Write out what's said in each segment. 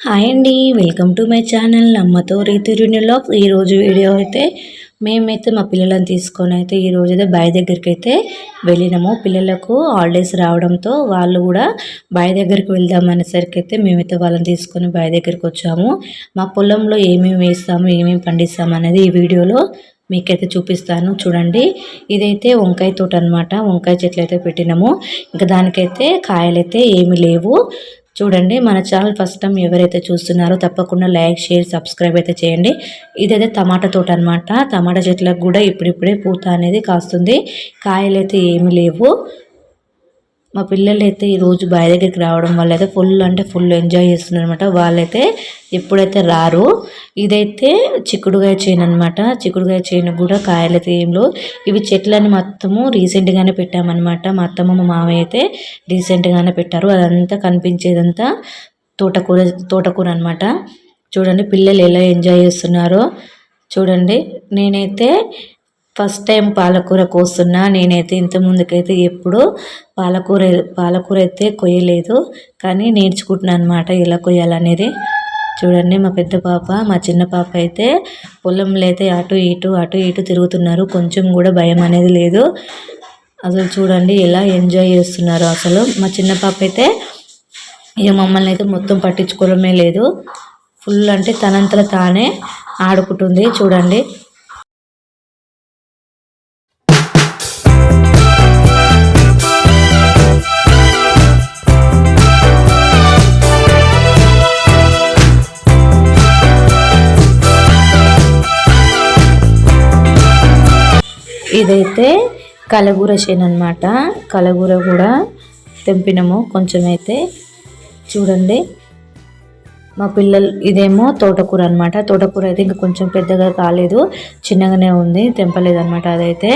Hi అండి welcome to my channel అమ్మతో రీతి రుణిలాగ్ ఈరోజు వీడియో అయితే మేమైతే మా పిల్లలను తీసుకొని అయితే ఈరోజు అయితే బావి దగ్గరికి అయితే వెళ్ళినాము. పిల్లలకు హాలిడేస్ రావడంతో వాళ్ళు కూడా బావి దగ్గరికి వెళ్దాం అనేసరికి అయితే మేమైతే వాళ్ళని తీసుకొని బావి దగ్గరికి వచ్చాము. మా పొలంలో ఏమేమి వేస్తాము ఏమేమి పండిస్తాము అనేది ఈ వీడియోలో మీకైతే చూపిస్తాను. చూడండి ఇదైతే వంకాయ తోట అనమాట వంకాయ చెట్లు అయితే పెట్టినాము. ఇంకా దానికైతే కాయలైతే ఏమీ లేవు. చూడండి మన ఛానల్ ఫస్ట్ టైం ఎవరైతే చూస్తున్నారో తప్పకుండా లైక్ షేర్ సబ్స్క్రైబ్ అయితే చేయండి. ఇదైతే టమాటా తోట అనమాట టమాటా చెట్లకు కూడా ఇప్పుడిప్పుడే పూత అనేది కాస్తుంది. కాయలు అయితే ఏమీ లేవు. మా పిల్లలైతే ఈరోజు బావి దగ్గరికి రావడం వల్ల అయితే ఫుల్ అంటే ఫుల్ ఎంజాయ్ చేస్తున్నారు అనమాట వాళ్ళైతే ఎప్పుడైతే రారు ఇదైతే చిక్కుడుగాయ చేను అనమాట చిక్కుడుగాయ చేను కూడా కాయలు అయితే ఏం ఇవి చెట్లని మొత్తము రీసెంట్గానే పెట్టామన్నమాట. మా అత్తమ్మ మా మామయ్య అయితే రీసెంట్గానే పెట్టారు. అదంతా కనిపించేదంతా తోటకూర తోటకూర అనమాట చూడండి పిల్లలు ఎలా ఎంజాయ్ చేస్తున్నారో. చూడండి నేనైతే ఫస్ట్ టైం పాలకూర కోస్తున్నా నేనైతే ఇంత ముందుకైతే పాలకూర పాలకూర అయితే కొయ్యలేదు. కానీ నేర్చుకుంటున్నాను అనమాట ఎలా కొయ్యాలనేది. చూడండి మా పెద్ద పాప మా చిన్న పాప అయితే పొలంలో అయితే అటు ఇటు అటు ఇటు తిరుగుతున్నారు. కొంచెం కూడా భయం అనేది లేదు. అసలు చూడండి ఎలా ఎంజాయ్ చేస్తున్నారు అసలు. మా చిన్న పాప అయితే ఇక మమ్మల్ని అయితే మొత్తం పట్టించుకోవడమే లేదు. ఫుల్ అంటే తనంతలో తానే ఆడుకుంటుంది. చూడండి ఇదైతే కలగూర చేను అనమాట కలగూర కూడా తెంపినాము. కొంచెం అయితే చూడండి. మా పిల్లలు ఇదేమో తోటకూర అనమాట తోటకూర అయితే ఇంకా కొంచెం పెద్దగా కాలేదు. చిన్నగానే ఉంది. తెంపలేదు అనమాట అదైతే.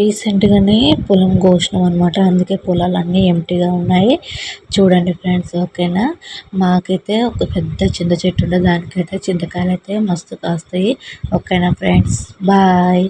రీసెంట్గానే పొలం కోసినాం అనమాట అందుకే పొలాలు అన్నీ ఎంటీగా ఉన్నాయి. చూడండి ఫ్రెండ్స్ ఓకేనా? మాకైతే ఒక పెద్ద చింత చెట్టు ఉండే దానికైతే చింతకాయలు అయితే మస్తు కాస్తాయి. ఓకేనా ఫ్రెండ్స్? బాయ్.